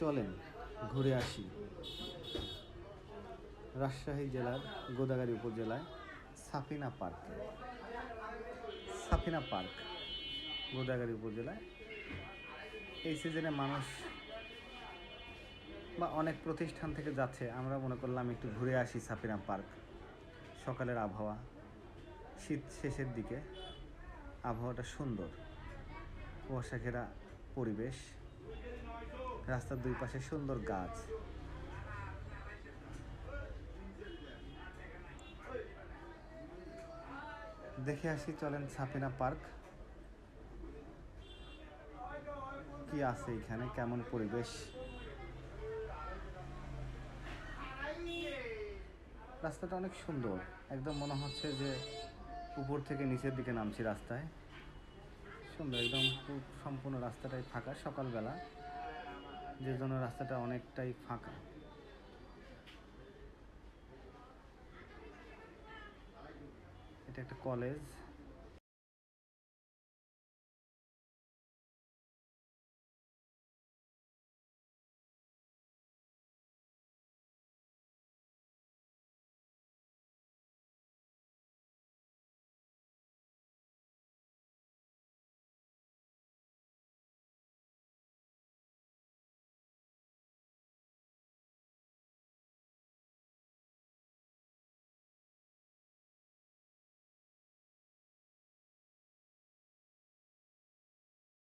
চলেন, ঘুরে আসি। রাজশাহী জেলার গোদাগাড়ি উপজেলায় সাফিনা পার্ক। সাফিনা পার্ক গোদাগাড়ি উপজেলায়। এই সিজনে মানুষ বা অনেক প্রতিষ্ঠান থেকে যাচ্ছে, আমরা মনে করলাম একটু ঘুরে আসি সাফিনা পার্ক। সকালের আবহাওয়া, শীত শেষের দিকে আবহাওয়াটা সুন্দর। কুয়াশা ঘেরা পরিবেশ রাস্তার দুই পাশে সুন্দর গাছ। দেখে আসি, চলেন সাফিনা পার্ক। কি আছে এখানে? কেমন পরিবেশ? রাস্তাটা অনেক সুন্দর। একদম মনে হচ্ছে যে উপর থেকে নিচের দিকে নামছি রাস্তায়। সুন্দর, একদম পুরো সম্পূর্ণ রাস্তাটাই ফাঁকা সকালবেলা। যে জন্য রাস্তাটা অনেকটাই ফাঁকা। এটা একটা কলেজ।